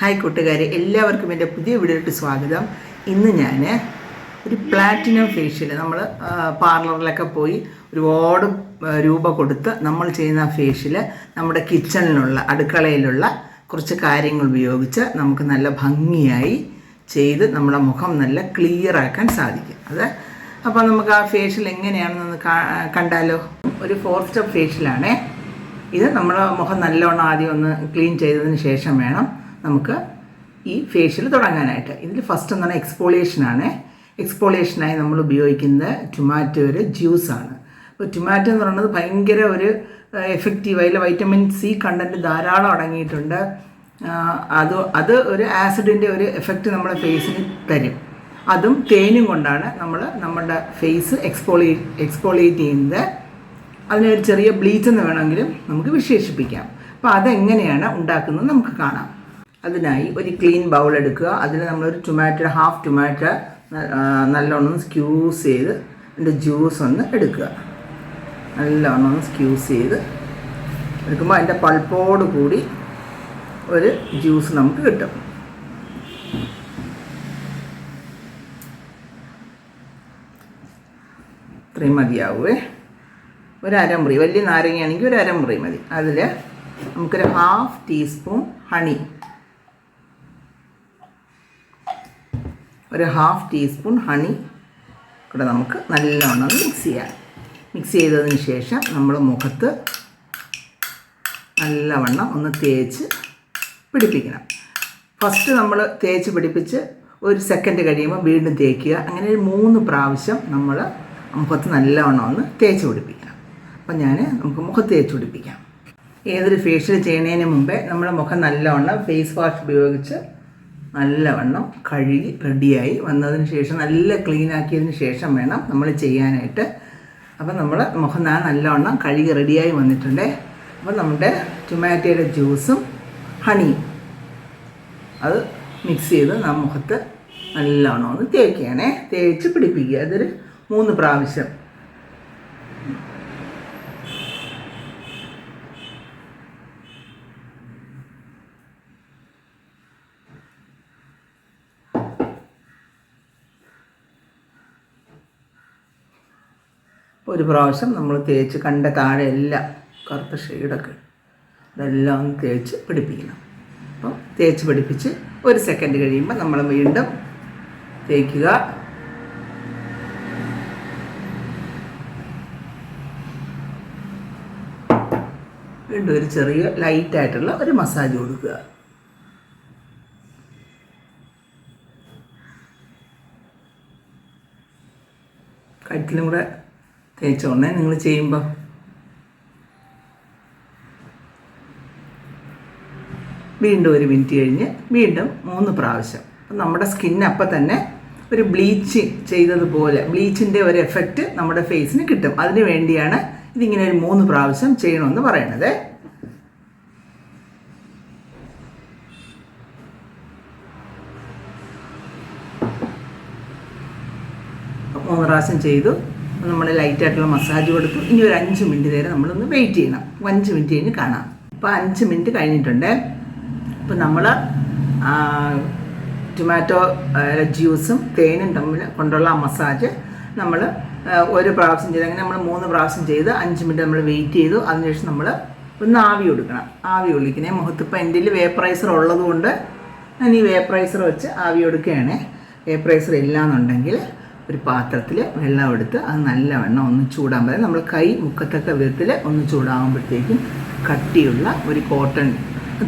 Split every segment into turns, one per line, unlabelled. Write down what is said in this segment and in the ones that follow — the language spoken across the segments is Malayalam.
ഹായ് കൂട്ടുകാരെ എല്ലാവർക്കും എന്റെ പുതിയ വീഡിയോയിലേക്ക് സ്വാഗതം. ഇന്ന് ഞാൻ ഒരു പ്ലാറ്റിനം ഫേഷ്യൽ നമ്മൾ പാർലറിലൊക്കെ പോയി ഒരുപാട് രൂപ കൊടുത്ത് നമ്മൾ ചെയ്യുന്ന ഫേഷ്യൽ നമ്മുടെ കിച്ചണിലുള്ള അടുക്കളയിലുള്ള കുറച്ച് കാര്യങ്ങൾ ഉപയോഗിച്ച് നമുക്ക് നല്ല ഭംഗിയായി ചെയ്ത് നമ്മുടെ മുഖം നല്ല ക്ലിയർ ആക്കാൻ സാധിക്കും. അത് അപ്പോൾ നമുക്ക് ആ ഫേഷ്യൽ എങ്ങനെയാണെന്നൊന്ന് കണ്ടാലോ? ഒരു ഫോർ സ്റ്റെപ്പ് ഫേഷ്യലാണേ ഇത് നമ്മുടെ മുഖം നല്ലോണം ആദ്യം ഒന്ന് ക്ലീൻ ചെയ്തതിന് ശേഷം വേണം നമുക്ക് ഈ ഫേഷ്യൽ തുടങ്ങാനായിട്ട്. ഇതിൽ ഫസ്റ്റ് എന്ന് പറഞ്ഞാൽ എക്സ്പോളിയേഷനാണ് എക്സ്പോളിയേഷനായി നമ്മൾ ഉപയോഗിക്കുന്നത് ടൊമാറ്റോയുടെ ജ്യൂസാണ് അപ്പോൾ ടൊമാറ്റോ എന്ന് പറയുന്നത് ഭയങ്കര ഒരു എഫക്റ്റീവ് അതിൽ വൈറ്റമിൻ സി കണ്ടന്റ് ധാരാളം അടങ്ങിയിട്ടുണ്ട്. അത് അത് ഒരു ആസിഡിന്റെ ഒരു എഫക്റ്റ് നമ്മുടെ ഫേസിന് തരും. അതും തേനും കൊണ്ടാണ് നമ്മൾ നമ്മുടെ ഫേസ് എക്സ്പോളി എക്സ്പോളിയേറ്റ് ചെയ്യുന്നത്. അതിനൊരു ചെറിയ ബ്ലീച്ച് എന്ന് വേണമെങ്കിലും നമുക്ക് വിശേഷിപ്പിക്കാം. അപ്പോൾ അതെങ്ങനെയാണ് ഉണ്ടാക്കുന്നത് നമുക്ക് കാണാം. അതിനായി ഒരു ക്ലീൻ ബൗൾ എടുക്കുക. അതിൽ നമ്മളൊരു ടൊമാറ്റോ ഹാഫ് ടൊമാറ്റോ നല്ലോണം സ്ക്യൂസ് ചെയ്ത് അതിന്റെ ജ്യൂസ് ഒന്ന് എടുക്കുക. നല്ലോണം സ്ക്യൂസ് ചെയ്ത് എടുക്കുമ്പോൾ അതിന്റെ പൾപ്പോട് കൂടി ഒരു ജ്യൂസ് നമുക്ക് കിട്ടും. ഇത്രയും മതിയാവുമേ ഒരു അരമുറി വലിയ നാരങ്ങയാണെങ്കിൽ ഒരു അരമുറി മതി. അതിൽ നമുക്കൊരു ഹാഫ് ടീസ്പൂൺ ഹണി ഒരു ഹാഫ് ടീസ്പൂൺ ഹണി കൂടെ നമുക്ക് നല്ലോണം മിക്സ് ചെയ്യാം. മിക്സ് ചെയ്തതിന് ശേഷം നമ്മൾ മുഖത്ത് നല്ലവണ്ണം ഒന്ന് തേച്ച് പിടിപ്പിക്കണം. ഫസ്റ്റ് നമ്മൾ തേച്ച് പിടിപ്പിച്ച് ഒരു സെക്കൻഡ് കഴിയുമ്പോൾ വീണ്ടും തേക്കുക. അങ്ങനെ ഒരു മൂന്ന് പ്രാവശ്യം നമ്മൾ മുഖത്ത് നല്ലവണ്ണം ഒന്ന് തേച്ച് പിടിപ്പിക്കണം. അപ്പം ഞാൻ നമുക്ക് മുഖത്ത് തേച്ച് പിടിപ്പിക്കാം. ഏതൊരു ഫേഷ്യൽ ചെയ്യുന്നതിന് മുമ്പേ നമ്മുടെ മുഖം നല്ലവണ്ണം ഫേസ് വാഷ് ഉപയോഗിച്ച് നല്ലവണ്ണം കഴുകി റെഡിയായി. വന്നതിന് ശേഷം നല്ല ക്ലീൻ ആക്കിയതിന് ശേഷം വേണം നമ്മൾ ചെയ്യാനായിട്ട്. അപ്പം നമ്മൾ മുഖം ഞാൻ നല്ലവണ്ണം കഴുകി റെഡിയായി വന്നിട്ടുണ്ട്. അപ്പം നമ്മുടെ ടൊമാറ്റോയുടെ ജ്യൂസും ഹണിയും അത് മിക്സ് ചെയ്ത് നാം മുഖത്ത് നല്ലവണ്ണം ഒന്ന് തേക്കുകയാണേ തേച്ച് പിടിപ്പിക്കുക. അതൊരു മൂന്ന് പ്രാവശ്യം. ഒരു പ്രാവശ്യം നമ്മൾ തേച്ച് കണ്ട താഴെ എല്ലാം കറുത്ത ഷെയ്ഡൊക്കെ ഇതെല്ലാം ഒന്ന് തേച്ച് പിടിപ്പിക്കണം. അപ്പോൾ തേച്ച് പിടിപ്പിച്ച് ഒരു സെക്കൻഡ് കഴിയുമ്പോൾ നമ്മൾ വീണ്ടും തേക്കുക. വീണ്ടും ഒരു ചെറിയ ലൈറ്റായിട്ടുള്ള ഒരു മസാജ് കൊടുക്കുക. കഴുത്തിലും കൂടെ തേച്ചോണേ നിങ്ങൾ ചെയ്യുമ്പോൾ വീണ്ടും ഒരു മിനിറ്റ് കഴിഞ്ഞ് വീണ്ടും മൂന്ന് പ്രാവശ്യം. നമ്മുടെ സ്കിൻ അപ്പം തന്നെ ഒരു ബ്ലീച്ച് ചെയ്തതുപോലെ ബ്ലീച്ചിന്റെ ഒരു എഫക്റ്റ് നമ്മുടെ ഫേസിന് കിട്ടും. അതിന് വേണ്ടിയാണ് ഇതിങ്ങനെ ഒരു മൂന്ന് പ്രാവശ്യം ചെയ്യണമെന്ന് പറയണത്. മൂന്ന് പ്രാവശ്യം ചെയ്തു. നമ്മൾ ലൈറ്റായിട്ടുള്ള മസാജ് കൊടുത്തു ഇനി ഒരു അഞ്ച് മിനിറ്റ് നേരം നമ്മളൊന്ന് വെയിറ്റ് ചെയ്യണം. അഞ്ച് മിനിറ്റ് കഴിഞ്ഞ് കാണാം. അപ്പോൾ അഞ്ച് മിനിറ്റ് കഴിഞ്ഞിട്ടുണ്ട്. അപ്പോൾ നമ്മൾ ടൊമാറ്റോ ജ്യൂസും തേനും തമ്മിൽ കൊണ്ടുള്ള ആ മസാജ് നമ്മൾ ഒരു പ്രാവശ്യം ചെയ്ത് അങ്ങനെ നമ്മൾ മൂന്ന് പ്രാവശ്യം ചെയ്ത് അഞ്ച് മിനിറ്റ് നമ്മൾ വെയിറ്റ് ചെയ്തു. അതിനുശേഷം നമ്മൾ ഒന്ന് ആവി കൊടുക്കണം. ആവി ഒളിക്കണേ. മുഖത്ത് ഇപ്പോൾ എന്റെ വേപ്പറൈസർ ഉള്ളതുകൊണ്ട് ഞാൻ ഈ വേപ്പറൈസർ വെച്ച് ആവി കൊടുക്കുകയാണ്. വേപ്പറൈസർ ഇല്ലാന്നുണ്ടെങ്കിൽ ഒരു പാത്രത്തിൽ വെള്ളം എടുത്ത് അത് നല്ലവണ്ണം ഒന്ന് ചൂടാൻ പറയും. നമ്മൾ കൈ മുക്കത്തക്ക വിധത്തിൽ ഒന്ന് ചൂടാകുമ്പോഴത്തേക്കും കട്ടിയുള്ള ഒരു കോട്ടൺ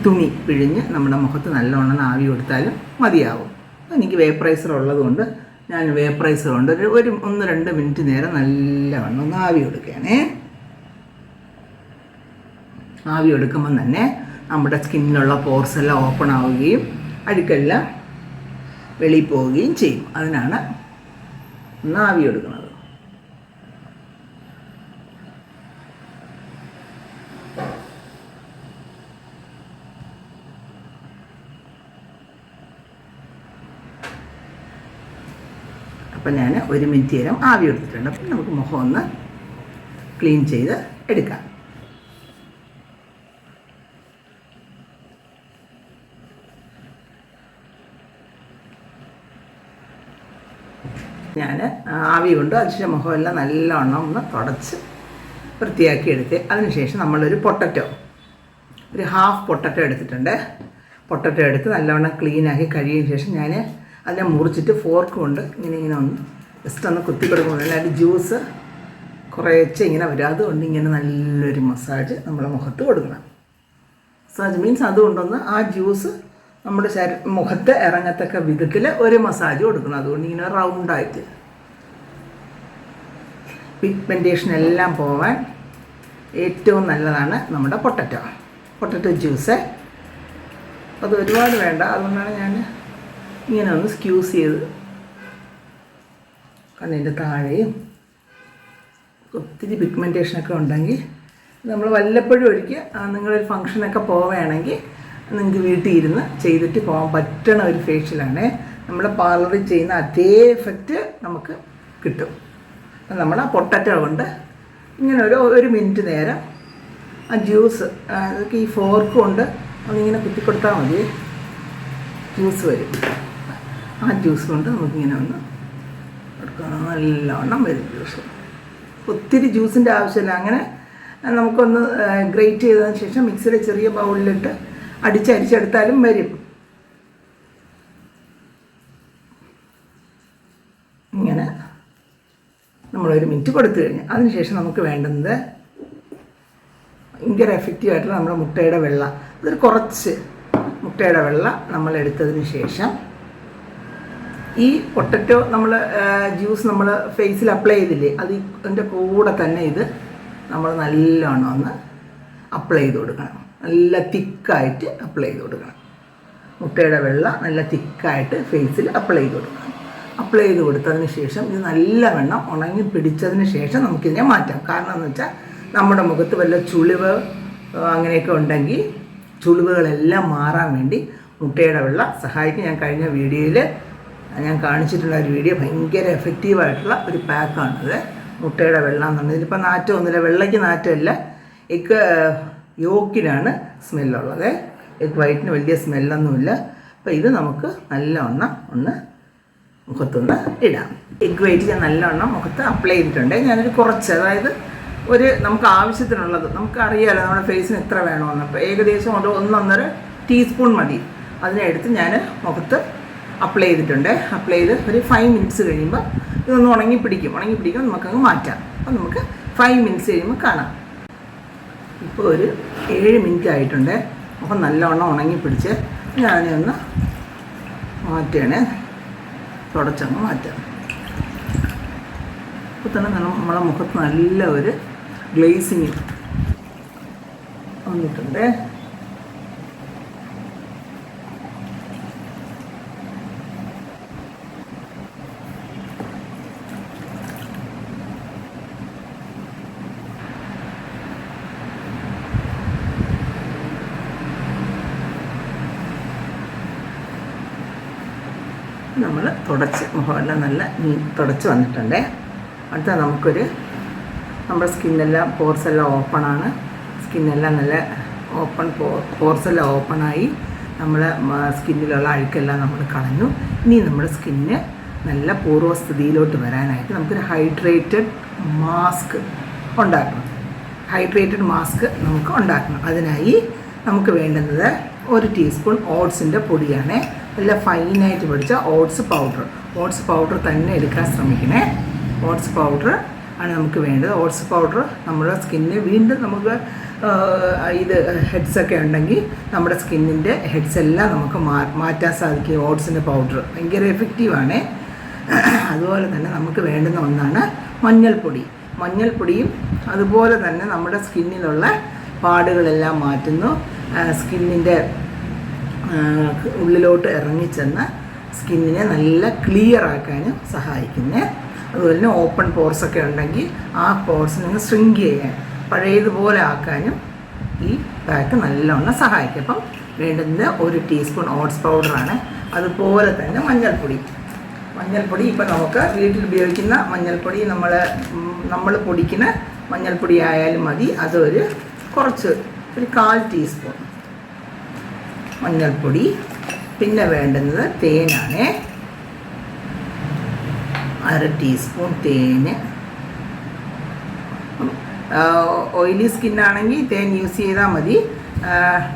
തുണി പിഴിഞ്ഞ് നമ്മുടെ മുഖത്ത് നല്ലവണ്ണം ആവി കൊടുത്താലും മതിയാവും. എനിക്ക് വേപ്പറൈസർ ഉള്ളതുകൊണ്ട് ഞാൻ വേപ്പറൈസർ കൊണ്ട് ഒരു ഒരു ഒന്ന് രണ്ട് മിനിറ്റ് നേരം നല്ലവണ്ണം ഒന്ന് ആവി കൊടുക്കുകയാണേ. ആവി എടുക്കുമ്പം തന്നെ നമ്മുടെ സ്കിന്നിലുള്ള പോർസ് എല്ലാം ഓപ്പൺ ആവുകയും അഴുക്കെല്ലാം വെളിയിൽ പോവുകയും ചെയ്യും. അതിനാണ് ആവി എടുക്കുന്നത്. അപ്പം ഞാൻ ഒരു മിനിറ്റ് നേരം ആവി എടുത്തിട്ടുണ്ട്. അപ്പം നമുക്ക് മുഖം ഒന്ന് ക്ലീൻ ചെയ്ത് എടുക്കാം. ഞാൻ ആവി കൊണ്ട് അതിനുശേഷം മുഖമെല്ലാം നല്ലവണ്ണം ഒന്ന് തുടച്ച് വൃത്തിയാക്കി എടുത്ത് അതിനുശേഷം നമ്മളൊരു പൊട്ടറ്റോ ഒരു ഹാഫ് പൊട്ടറ്റോ എടുത്തിട്ടുണ്ട്. പൊട്ടറ്റോ എടുത്ത് നല്ലവണ്ണം ക്ലീനാക്കി കഴിയുന്ന ശേഷം ഞാൻ അതിനെ മുറിച്ചിട്ട് ഫോർക്ക് കൊണ്ട് ഇങ്ങനെ ഇങ്ങനെ ഒന്ന് ജസ്റ്റ് ഒന്ന് കുത്തി കൊടുക്കുമ്പോൾ അതിന്റെ ജ്യൂസ് കുറേശ്ശെ ഇങ്ങനെ വരും. അതുകൊണ്ട് ഇങ്ങനെ നല്ലൊരു മസാജ് നമ്മുടെ മുഖത്ത് കൊടുക്കണം. മസാജ് മീൻസ് അതുകൊണ്ടൊന്ന് ആ ജ്യൂസ് നമ്മുടെ ശരീര മുഖത്ത് ഇറങ്ങത്തക്ക വിധത്തിൽ ഒരു മസാജ് കൊടുക്കണം. അതുകൊണ്ട് ഇങ്ങനെ റൗണ്ടായിട്ട് പിഗ്മെന്റേഷൻ എല്ലാം പോവാൻ ഏറ്റവും നല്ലതാണ് നമ്മുടെ പൊട്ടറ്റോ പൊട്ടറ്റോ ജ്യൂസ് അത് ഒരുപാട് വേണ്ട. അതുകൊണ്ടാണ് ഞാൻ ഇങ്ങനെ ഒന്ന് സ്ക്യൂസ് ചെയ്ത്. കണ്ണിന്റെ താഴെയും ഒത്തിരി പിഗ്മെന്റേഷനൊക്കെ ഉണ്ടെങ്കിൽ നമ്മൾ വല്ലപ്പോഴും ഒഴിക്കുക നിങ്ങളൊരു ഫങ്ഷനൊക്കെ പോവുകയാണെങ്കിൽ നിങ്ങൾക്ക് വീട്ടിൽ ഇരുന്ന് ചെയ്തിട്ട് പോകാൻ പറ്റണ ഒരു ഫേഷ്യലാണ് നമ്മൾ പാർലറിൽ ചെയ്യുന്ന അതേ എഫക്റ്റ് നമുക്ക് കിട്ടും. നമ്മൾ ആ പൊട്ടറ്റോ കൊണ്ട് ഇങ്ങനെ ഒരു ഒരു മിനിറ്റ് നേരം ആ ജ്യൂസ് അതൊക്കെ ഈ ഫോർക്ക് കൊണ്ട് ഒന്നിങ്ങനെ കുത്തിക്കൊടുത്താൽ മതി. ജ്യൂസ് വരും. ആ ജ്യൂസ് കൊണ്ട് നമുക്കിങ്ങനെ ഒന്ന് നല്ലവണ്ണം വരും ജ്യൂസ് ഒത്തിരി ജ്യൂസിന്റെ ആവശ്യമില്ല. അങ്ങനെ നമുക്കൊന്ന് ഗ്രേറ്റ് ചെയ്തതിന് ശേഷം മിക്സിയുടെ ചെറിയ ബൗളിലിട്ട് അടിച്ചരിച്ചെടുത്താലും വരും. ഇങ്ങനെ നമ്മളൊരു മിനിറ്റ് കൊടുത്തു കഴിഞ്ഞു. അതിനുശേഷം നമുക്ക് വേണ്ടുന്നത് ഭയങ്കര എഫക്റ്റീവ് ആയിട്ടുള്ള നമ്മുടെ മുട്ടയുടെ വെള്ള. അതൊരു കുറച്ച് മുട്ടയുടെ വെള്ള നമ്മൾ എടുത്തതിന് ശേഷം ഈ പൊട്ടറ്റോ നമ്മൾ ജ്യൂസ് നമ്മൾ ഫേസിൽ അപ്ലൈ ചെയ്തില്ലേ അത് അതിന്റെ കൂടെ തന്നെ ഇത് നമ്മൾ നല്ലോണം ഒന്ന് അപ്ലൈ ചെയ്ത് കൊടുക്കണം. നല്ല തിക്കായിട്ട് അപ്ലൈ ചെയ്ത് കൊടുക്കണം. മുട്ടയുടെ വെള്ള നല്ല തിക്കായിട്ട് ഫേസിൽ അപ്ലൈ ചെയ്ത് കൊടുക്കണം. അപ്ലൈ ചെയ്ത് കൊടുത്തതിന് ശേഷം ഇത് നല്ലവണ്ണം ഉണങ്ങി പിടിച്ചതിന് ശേഷം നമുക്കിതിനെ മാറ്റാം. കാരണം എന്ന് വെച്ചാൽ നമ്മുടെ മുഖത്ത് വല്ല ചുളിവ് അങ്ങനെയൊക്കെ ഉണ്ടെങ്കിൽ ചുളിവുകളെല്ലാം മാറാൻ വേണ്ടി മുട്ടയുടെ വെള്ള സഹായിക്കും. ഞാൻ കഴിഞ്ഞ വീഡിയോയിൽ ഞാൻ കാണിച്ചിട്ടുള്ള ഒരു വീഡിയോ ഭയങ്കര എഫക്റ്റീവായിട്ടുള്ള ഒരു പാക്കാണത് മുട്ടയുടെ വെള്ളം എന്ന് പറഞ്ഞത് ഇതിപ്പോൾ നാറ്റമൊന്നുമില്ല വെള്ളയ്ക്ക് നാറ്റമില്ല എഗ് യോക്കിനാണ് സ്മെല്ലുള്ളത്. എഗ് വൈറ്റിന് വലിയ സ്മെല്ലൊന്നുമില്ല. അപ്പോൾ ഇത് നമുക്ക് നല്ലവണ്ണം ഒന്ന് മുഖത്തൊന്ന് ഇടാം. എഗ് വൈറ്റ് ഞാൻ നല്ലവണ്ണം മുഖത്ത് അപ്ലൈ ചെയ്തിട്ടുണ്ട്. ഞാനൊരു കുറച്ച് അതായത് ഒരു നമുക്ക് ആവശ്യത്തിനുള്ളത് നമുക്ക് അറിയാമല്ലോ നമ്മുടെ ഫേസിന് എത്ര വേണമെന്ന്. അപ്പോൾ ഏകദേശം ഒരു ഒന്നൊന്നര ടീസ്പൂൺ മതി. അതിനെ എടുത്ത് ഞാൻ മുഖത്ത് അപ്ലൈ ചെയ്തിട്ടുണ്ട്. അപ്ലൈ ചെയ്ത് ഒരു ഫൈവ് മിനിറ്റ്സ് കഴിയുമ്പോൾ ഇതൊന്ന് ഉണങ്ങി പിടിക്കും ഉണങ്ങി പിടിക്കുമ്പോൾ നമുക്കങ്ങ് മാറ്റാം. അപ്പോൾ നമുക്ക് ഫൈവ് മിനിറ്റ്സ് കഴിയുമ്പോൾ കാണാം. ഇപ്പോൾ ഒരു ഏഴ് മിനിറ്റ് ആയിട്ടുണ്ട്. അപ്പോൾ നല്ലവണ്ണം ഉണങ്ങി പിടിച്ച് ഞാനേ ഒന്ന് മാറ്റുകയാണ് തുടച്ചങ്ങ് മാറ്റാം. അപ്പോൾ തന്നെ നമ്മ- നമ്മളെ മുഖത്ത് നല്ല ഒരു ഗ്ലേസിങ് വന്നിട്ടുണ്ട്. നമ്മൾ തുടച്ച് മുഖമെല്ലാം നല്ല തുടച്ച് വന്നിട്ടുണ്ട്. അടുത്ത നമുക്കൊരു നമ്മുടെ സ്കിന്നെല്ലാം പോർസ് എല്ലാം ഓപ്പണാണ് സ്കിന്നെല്ലാം നല്ല ഓപ്പൺ പോർസ് എല്ലാം ഓപ്പണായി നമ്മൾ സ്കിന്നിലുള്ള അഴുക്കെല്ലാം നമ്മൾ കളഞ്ഞു. ഇനി നമ്മുടെ സ്കിന്ന് നല്ല പൂർവസ്ഥിതിയിലോട്ട് വരാനായിട്ട് നമുക്കൊരു ഹൈഡ്രേറ്റഡ് മാസ്ക് ഉണ്ടാക്കണം. ഹൈഡ്രേറ്റഡ് മാസ്ക് നമുക്ക് ഉണ്ടാക്കണം. അതിനായി നമുക്ക് വേണ്ടുന്നത് ഒരു ടീസ്പൂൺ ഓട്സിന്റെ പൊടിയാണ്. നല്ല ഫൈനായിട്ട് പിടിച്ച ഓട്സ് പൗഡർ ഓട്സ് പൗഡർ തന്നെ എടുക്കാൻ ശ്രമിക്കണേ. ഓട്സ് പൗഡർ ആണ് നമുക്ക് വേണ്ടത്. ഓട്സ് പൗഡർ നമ്മുടെ സ്കിന്നിന് വീണ്ടും നമുക്ക് ഇത് ഹെഡ്സൊക്കെ ഉണ്ടെങ്കിൽ നമ്മുടെ സ്കിന്നിന്റെ ഹെഡ്സ് എല്ലാം നമുക്ക് മാറ്റാൻ സാധിക്കും ഓട്സിന്റെ പൗഡർ ഭയങ്കര എഫക്റ്റീവാണ് അതുപോലെ തന്നെ നമുക്ക് വേണ്ടുന്ന ഒന്നാണ് മഞ്ഞൾപ്പൊടി. മഞ്ഞൾപ്പൊടിയും അതുപോലെ തന്നെ നമ്മുടെ സ്കിന്നിലുള്ള പാടുകളെല്ലാം മാറ്റുന്നു. സ്കിന്നിന്റെ ഉള്ളിലോട്ട് ഇറങ്ങിച്ചെന്ന് സ്കിന്നിനെ നല്ല ക്ലിയർ ആക്കാനും സഹായിക്കുന്നത് അതുപോലെ തന്നെ ഓപ്പൺ പോർസ് ഒക്കെ ഉണ്ടെങ്കിൽ ആ പോർസിനെ സ്ട്രിങ്ക് ചെയ്യാൻ പഴയതുപോലെ ആക്കാനും ഈ പാക്ക് നല്ലവണ്ണം സഹായിക്കും. അപ്പം വേണ്ടുന്നത് ഒരു ടീസ്പൂൺ ഓട്സ് പൗഡറാണ് അതുപോലെ തന്നെ മഞ്ഞൾപ്പൊടി. മഞ്ഞൾപ്പൊടി ഇപ്പം നമുക്ക് വീട്ടിൽ ഉപയോഗിക്കുന്ന മഞ്ഞൾപ്പൊടി നമ്മൾ നമ്മൾ പൊടിക്കുന്ന മഞ്ഞൾപ്പൊടി ആയാലും മതി. അതൊരു കുറച്ച് ഒരു കാൽ ടീസ്പൂൺ മഞ്ഞൾപ്പൊടി. പിന്നെ വേണ്ടുന്നത് തേനാണ്. അര ടീസ്പൂൺ തേന്. ഓയിലി സ്കിന്നാണെങ്കിൽ തേൻ യൂസ് ചെയ്താൽ മതി.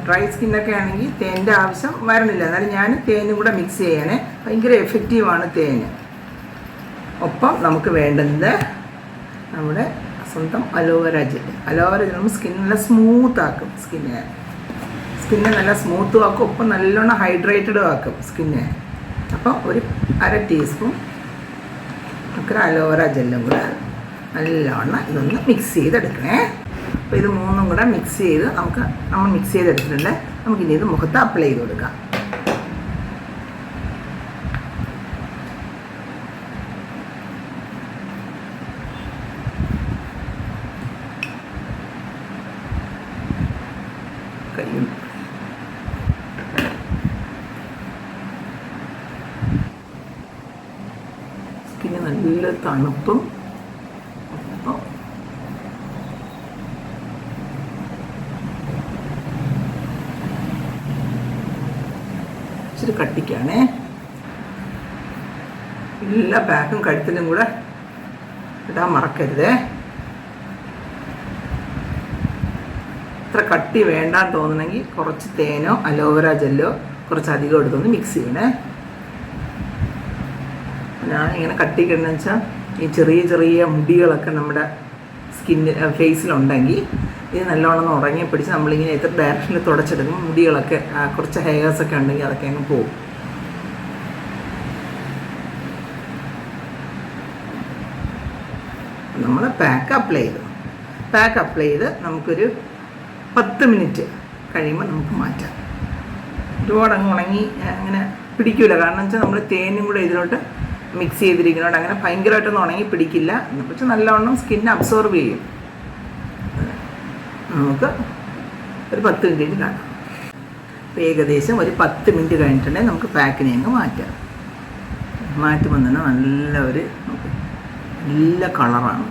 ഡ്രൈ സ്കിന്നൊക്കെ ആണെങ്കിൽ തേന്റെ ആവശ്യം വരണില്ല. എന്നാലും ഞാൻ തേനും കൂടെ മിക്സ് ചെയ്യണേ. ഭയങ്കര എഫക്റ്റീവാണ് തേന്. ഒപ്പം നമുക്ക് വേണ്ടുന്നത് നമ്മുടെ സ്വന്തം അലോവേര ജെൽ അലോവേര ജെൽ നമ്മൾ സ്മൂത്താക്കും സ്കിന്നിനെ സ്കിന്നെ നല്ല സ്മൂത്തും ആക്കും ഒപ്പം നല്ലോണം ഹൈഡ്രേറ്റഡും ആക്കും സ്കിന്നെ അപ്പോൾ ഒരു അര ടീസ്പൂൺ ഒക്കെ അലോവേറ ജെല്ലും കൂടെ നല്ലോണം ഇതൊന്ന് മിക്സ് ചെയ്തെടുക്കണേ. അപ്പോൾ ഇത് മൂന്നും കൂടെ മിക്സ് ചെയ്ത് നമുക്ക് നമ്മൾ മിക്സ് ചെയ്തെടുത്തിട്ടുണ്ട്. നമുക്കിനി ഇത് മുഖത്ത് അപ്ലൈ ചെയ്ത് കൊടുക്കാം. തണുപ്പും ഇച്ചിരി കട്ടിക്കാണേ. എല്ലാ പാക്കും കഴുത്തിലും കൂടെ ഇടാൻ മറക്കരുതേ. ഇത്ര കട്ടി വേണ്ടാന്ന് തോന്നണമെങ്കിൽ കുറച്ച് തേനോ അലോവേര ജെല്ലോ കുറച്ച് അധികം എടുത്തൊന്ന് മിക്സ് ചെയ്യണേ. ഞാൻ ഇങ്ങനെ കട്ടിക്കിടണമെന്ന് വെച്ചാൽ ഈ ചെറിയ ചെറിയ മുടികളൊക്കെ നമ്മുടെ സ്കിന്നിൽ ഫേസിലുണ്ടെങ്കിൽ ഇത് നല്ലോണം ഉറങ്ങി പിടിച്ച് നമ്മളിങ്ങനെ എത്ര ഡയറക്ഷനിൽ തുടച്ചെടുക്കും മുടികളൊക്കെ കുറച്ച് ഹെയർസൊക്കെ ഉണ്ടെങ്കിൽ അതൊക്കെ അങ്ങ് പോകും. നമ്മൾ പാക്ക് അപ്ലൈ ചെയ്തു പാക്ക് അപ്ലൈ ചെയ്ത് നമുക്കൊരു പത്ത് മിനിറ്റ് കഴിയുമ്പോൾ നമുക്ക് മാറ്റാം. ഒരുപാട് അങ്ങ് ഉണങ്ങി അങ്ങനെ പിടിക്കില്ല കാരണം വെച്ചാൽ നമ്മൾ തേനും കൂടെ ഇതിലോട്ട് മിക്സ് ചെയ്തിരിക്കുന്നതുകൊണ്ട് അങ്ങനെ ഭയങ്കരമായിട്ടൊന്നും ഉണങ്ങി പിടിക്കില്ല. പക്ഷെ നല്ലവണ്ണം സ്കിൻ അബ്സോർബ് ചെയ്യും. നമുക്ക് ഒരു പത്ത് മിനിറ്റ് കാണാം. ഏകദേശം ഒരു പത്ത് മിനിറ്റ് കഴിഞ്ഞിട്ടുണ്ടെങ്കിൽ നമുക്ക് പാക്കിനെ അങ്ങ് മാറ്റാം. മാറ്റുമ്പോൾ തന്നെ നല്ല ഒരു നല്ല കളറാണ്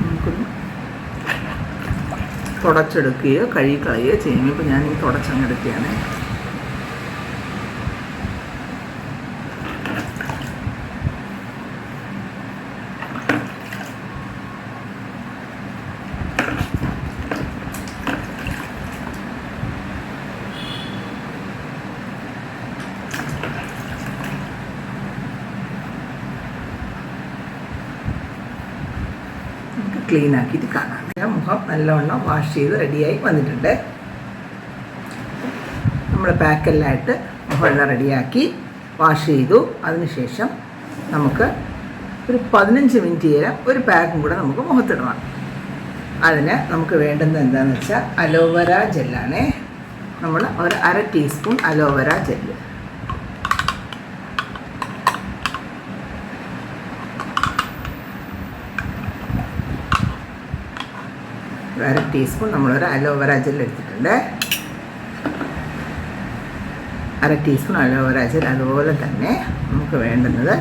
നമുക്കൊന്ന് തുടച്ചെടുക്കുകയോ കഴുകിക്കളയുകയോ ചെയ്യും ഇപ്പോൾ ഞാൻ ഈ തുടച്ചങ്ങെടുക്കുകയാണ് ക്ലീൻ ആക്കിയിട്ട് കാണാം. ഞാൻ മുഖം നല്ലവണ്ണം വാഷ് ചെയ്ത് റെഡിയായി വന്നിട്ടുണ്ട്. നമ്മൾ പാക്കെല്ലാമായിട്ട് മുഖമെല്ലാം റെഡിയാക്കി വാഷ് ചെയ്തു. അതിനുശേഷം നമുക്ക് ഒരു പതിനഞ്ച് മിനിറ്റ് നേരം ഒരു പാക്കും കൂടെ നമുക്ക് മുഖത്തിടണം. അതിന് നമുക്ക് വേണ്ടുന്നത് എന്താണെന്ന് വെച്ചാൽ അലോവേര ജെല്ലാണേ നമ്മൾ ഒരു അര ടീസ്പൂൺ അലോവേര ജെല്ല് അര ടീസ്പൂൺ നമ്മളൊരു അലോവേറ ജെൽ എടുത്തിട്ടുണ്ട്. അര ടീസ്പൂൺ അലോവേറ ജെൽ അതുപോലെ തന്നെ നമുക്ക് വേണ്ടുന്നത്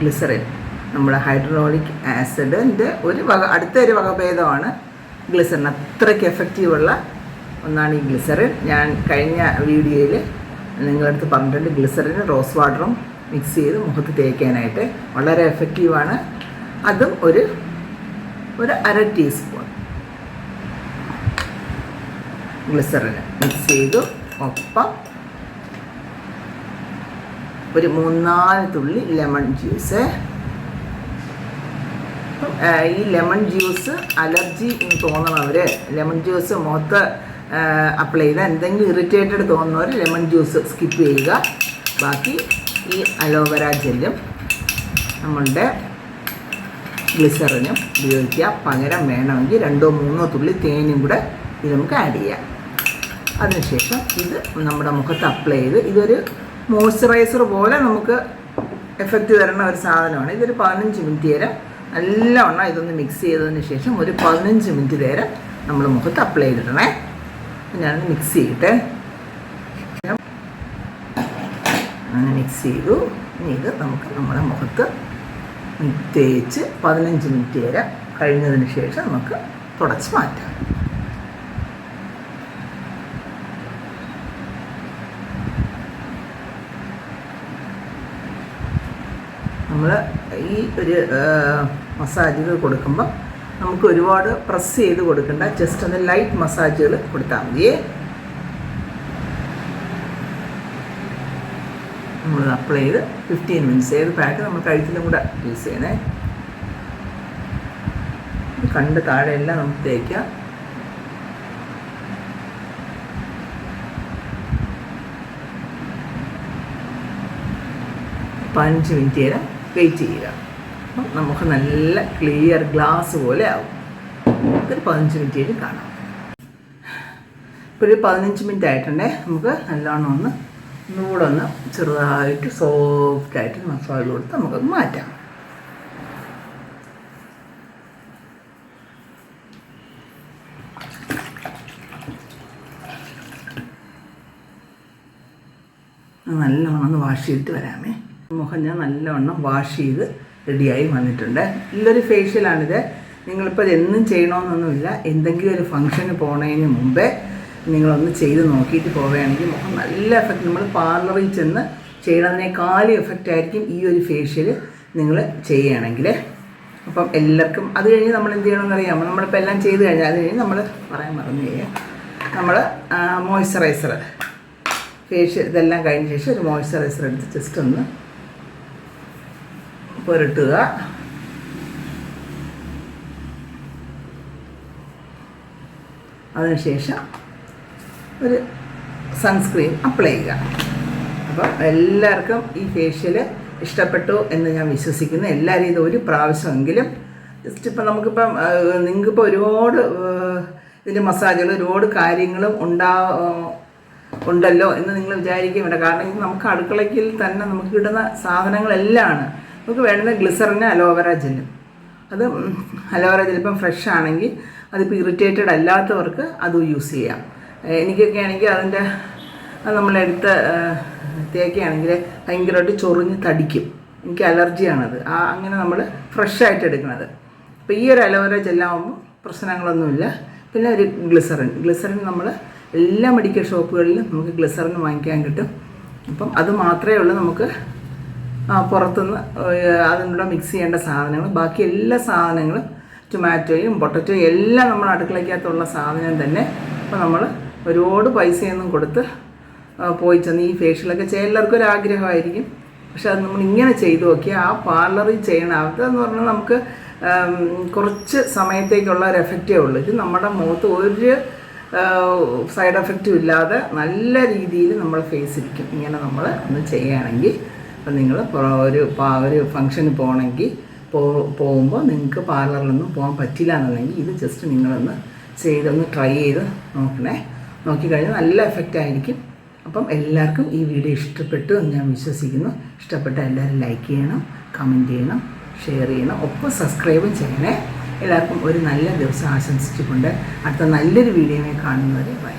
ഗ്ലിസറിൻ നമ്മൾ ഹൈഡ്രോളിക് ആസിഡിന്റെ ഒരു വക അടുത്ത ഒരു വകഭേദമാണ് ഗ്ലിസറിൻ അത്രയ്ക്ക് എഫക്റ്റീവുള്ള ഒന്നാണ് ഈ ഗ്ലിസറിൻ ഞാൻ കഴിഞ്ഞ വീഡിയോയിൽ നിങ്ങളടുത്ത് പറഞ്ഞിട്ടുണ്ട് ഗ്ലിസറിന് റോസ് വാട്ടറും മിക്സ് ചെയ്ത് മുഖത്ത് തേക്കാനായിട്ട് വളരെ എഫക്റ്റീവാണ് അതും ഒരു ഒരു അര ടീസ്പൂൺ ഗ്ലിസറിന് മിക്സ് ചെയ്തു. ഒപ്പം ഒരു മൂന്നാൽ തുള്ളി ലെമൺ ജ്യൂസ് ഈ ലെമൺ ജ്യൂസ് അലർജി എന്ന് തോന്നണവർ ലെമൺ ജ്യൂസ് മുഖത്ത് അപ്ലൈ ചെയ്താൽ എന്തെങ്കിലും ഇറിറ്റേറ്റഡ് തോന്നുന്നവർ ലെമൺ ജ്യൂസ് സ്കിപ്പ് ചെയ്യുക. ബാക്കി ഈ അലോവേര ജെല്ലും നമ്മളുടെ ഗ്ലിസറിനും ഉപയോഗിക്കുക പകരം വേണമെങ്കിൽ രണ്ടോ മൂന്നോ തുള്ളി തേനും കൂടെ ഇത് നമുക്ക് ആഡ് ചെയ്യാം. അതിനുശേഷം ഇത് നമ്മുടെ മുഖത്ത് അപ്ലൈ ചെയ്ത് ഇതൊരു മോയ്സ്ചറൈസർ പോലെ നമുക്ക് എഫക്റ്റ് തരുന്ന ഒരു സാധനമാണ്. ഇതൊരു പതിനഞ്ച് മിനിറ്റ് നേരം നല്ലവണ്ണം ഇതൊന്ന് മിക്സ് ചെയ്തതിന് ശേഷം ഒരു പതിനഞ്ച് മിനിറ്റ് നേരം നമ്മൾ മുഖത്ത് അപ്ലൈ ചെയ്തിടണേ. ഞാനൊന്ന് മിക്സ് ചെയ്യട്ടെ. അങ്ങനെ മിക്സ് ചെയ്തു. ഇനി ഇത് നമുക്ക് നമ്മുടെ മുഖത്ത് തേച്ച് പതിനഞ്ച് മിനിറ്റ് വരെ കഴിഞ്ഞതിന് ശേഷം നമുക്ക് തുടച്ച് മാറ്റാം. നമ്മൾ ഈ ഒരു മസാജുകൾ കൊടുക്കുമ്പോൾ നമുക്ക് ഒരുപാട് പ്രസ് ചെയ്ത് കൊടുക്കണ്ട. ജസ്റ്റ് ഒന്ന് ലൈറ്റ് മസാജുകൾ കൊടുത്താൽ മതി. നമ്മൾ അപ്ലൈ ചെയ്ത് ഫിഫ്റ്റീൻ മിനിറ്റ്സ് ഏത് പാക്ക് നമ്മൾ കഴുത്തിലും കൂടെ യൂസ് ചെയ്യണേ. കണ്ട് താഴെ എല്ലാം നമുക്ക് തേക്കാം. പതിനഞ്ച് മിനിറ്റ് നേരം വെയിറ്റ് ചെയ്യുക അപ്പം നമുക്ക് നല്ല ക്ലിയർ ഗ്ലാസ് പോലെ ആവും. ഒരു പതിനഞ്ച് മിനിറ്റ് കഴിഞ്ഞ് കാണാം. ഇപ്പോൾ ഒരു പതിനഞ്ച് മിനിറ്റ് ആയിട്ടുണ്ടേ. നമുക്ക് നല്ലോണം ഒന്ന് ഒന്നുകൂടെ ഒന്ന് ചെറുതായിട്ട് സോഫ്റ്റായിട്ട് മസാല കൊടുത്ത് നമുക്ക് മാറ്റാം. നല്ലവണ്ണം ഒന്ന് വാഷ് ചെയ്തിട്ട് വരാമേ. മുഖം ഞാൻ നല്ലവണ്ണം വാഷ് ചെയ്ത് റെഡിയായി വന്നിട്ടുണ്ട്. നല്ലൊരു ഫേഷ്യലാണിത് നിങ്ങളിപ്പോൾ ഇത് എന്നും ചെയ്യണമെന്നൊന്നുമില്ല എന്തെങ്കിലും ഒരു ഫംഗ്ഷന് പോണതിന് മുമ്പേ നിങ്ങളൊന്ന് ചെയ്ത് നോക്കിയിട്ട് പോവുകയാണെങ്കിൽ മുഖം നല്ല എഫക്റ്റ് നമ്മൾ പാർലറിൽ ചെന്ന് ചെയ്യണതിനേക്കാളും എഫക്റ്റ് ആയിരിക്കും ഈ ഒരു ഫേഷ്യൽ നിങ്ങൾ ചെയ്യുകയാണെങ്കിൽ അപ്പം എല്ലാവർക്കും അത് കഴിഞ്ഞ് നമ്മൾ എന്ത് ചെയ്യണമെന്ന് അറിയാമോ? നമ്മളിപ്പോൾ എല്ലാം ചെയ്ത് കഴിഞ്ഞാൽ അത് കഴിഞ്ഞ് നമ്മൾ പറയാൻ മറന്നു കഴിയാം നമ്മൾ മോയ്സ്ചറൈസർ ഫേഷ്യൽ ഇതെല്ലാം കഴിഞ്ഞ ശേഷം ഒരു മോയ്സ്ചറൈസർ എടുത്ത് ജസ്റ്റ് ഒന്ന് പുരട്ടുക അതിനുശേഷം ഒരു സൺസ്ക്രീൻ അപ്ലൈ ചെയ്യുക. അപ്പം എല്ലാവർക്കും ഈ ഫേഷ്യൽ ഇഷ്ടപ്പെട്ടു എന്ന് ഞാൻ വിശ്വസിക്കുന്നു. എല്ലാവരും ഇത് ഒരു പ്രാവശ്യമെങ്കിലും ജസ്റ്റ് ഇപ്പം നമുക്കിപ്പം നിങ്ങൾക്കിപ്പോൾ ഒരുപാട് ഇതിന്റെ മസാജുകൾ ഒരുപാട് കാര്യങ്ങളും ഉണ്ടാ ഉണ്ടല്ലോ എന്ന് നിങ്ങൾ വിചാരിക്കും വേണ്ട കാരണം നമുക്ക് അടുക്കളയ്ക്കിൽ തന്നെ നമുക്ക് കിട്ടുന്ന സാധനങ്ങളെല്ലാം ആണ്. നമുക്ക് വേണ്ടത് ഗ്ലിസറിന് അലോവേറ ജെല്ലും അത് അലോവേറ ജെൽ ഇപ്പം ഫ്രഷ് ആണെങ്കിൽ അതിപ്പോൾ ഇറിറ്റേറ്റഡ് അല്ലാത്തവർക്ക് അത് യൂസ് ചെയ്യാം. എനിക്കൊക്കെ ആണെങ്കിൽ അതിന്റെ അത് നമ്മളെടുത്ത് തേക്കുകയാണെങ്കിൽ ഭയങ്കരമായിട്ട് ചൊറിഞ്ഞ് തടിക്കും. എനിക്ക് അലർജിയാണത് ആ അങ്ങനെ നമ്മൾ ഫ്രഷായിട്ട് എടുക്കുന്നത്. അപ്പോൾ ഈ ഒരു അലോവേറ ജെല്ലാകുമ്പോൾ പ്രശ്നങ്ങളൊന്നുമില്ല. പിന്നെ ഒരു ഗ്ലിസറിൻ ഗ്ലിസറിൻ നമ്മൾ എല്ലാ മെഡിക്കൽ ഷോപ്പുകളിലും നമുക്ക് ഗ്ലിസറിൻ വാങ്ങിക്കാൻ കിട്ടും. അപ്പം അത് മാത്രമേ ഉള്ളൂ നമുക്ക് പുറത്തുനിന്ന് അതിനുള്ള മിക്സ് ചെയ്യേണ്ട സാധനങ്ങൾ. ബാക്കി എല്ലാ സാധനങ്ങളും ടൊമാറ്റോയും പൊട്ടറ്റോയും എല്ലാം നമ്മൾ അടുക്കളയ്ക്കകത്തുള്ള സാധനം തന്നെ അപ്പോൾ നമ്മൾ ഒരുപാട് പൈസയൊന്നും കൊടുത്ത് പോയി ചെന്ന് ഈ ഫേഷ്യലൊക്കെ എല്ലാവർക്കും ഒരു ആഗ്രഹമായിരിക്കും. പക്ഷെ അത് നമ്മൾ ഇങ്ങനെ ചെയ്തു നോക്കിയാൽ ആ പാർലറിൽ ചെയ്യണം അതെന്ന് പറഞ്ഞാൽ നമുക്ക് കുറച്ച് സമയത്തേക്കുള്ള ഒരു എഫക്റ്റേ ഉള്ളൂ. ഇത് നമ്മുടെ മുഖത്ത് ഒരു സൈഡ് എഫക്റ്റും ഇല്ലാതെ നല്ല രീതിയിൽ നമ്മൾ ഫേസ് ഇരിക്കും. ഇങ്ങനെ നമ്മൾ ഒന്ന് ചെയ്യുകയാണെങ്കിൽ അപ്പം നിങ്ങൾ ഒരു ഒരു ഫംഗ്ഷന് പോകണമെങ്കിൽ പോ പോകുമ്പോൾ നിങ്ങൾക്ക് പാർലറിലൊന്നും പോകാൻ പറ്റില്ല എന്നുണ്ടെങ്കിൽ ഇത് ജസ്റ്റ് നിങ്ങളൊന്ന് ചെയ്തൊന്ന് ട്രൈ ചെയ്ത് നോക്കണേ. നോക്കിക്കഴിഞ്ഞാൽ നല്ല എഫക്റ്റ് ആയിരിക്കും. അപ്പം എല്ലാവർക്കും ഈ വീഡിയോ ഇഷ്ടപ്പെട്ടു എന്ന് ഞാൻ വിശ്വസിക്കുന്നു. ഇഷ്ടപ്പെട്ട എല്ലാവരും ലൈക്ക് ചെയ്യണം കമന്റ് ചെയ്യണം ഷെയർ ചെയ്യണം ഒപ്പം സബ്സ്ക്രൈബും ചെയ്യണേ. എല്ലാവർക്കും ഒരു നല്ല ദിവസം ആശംസിച്ചുകൊണ്ട് അടുത്ത നല്ലൊരു വീഡിയോയെ കാണുന്നവരെ ബൈ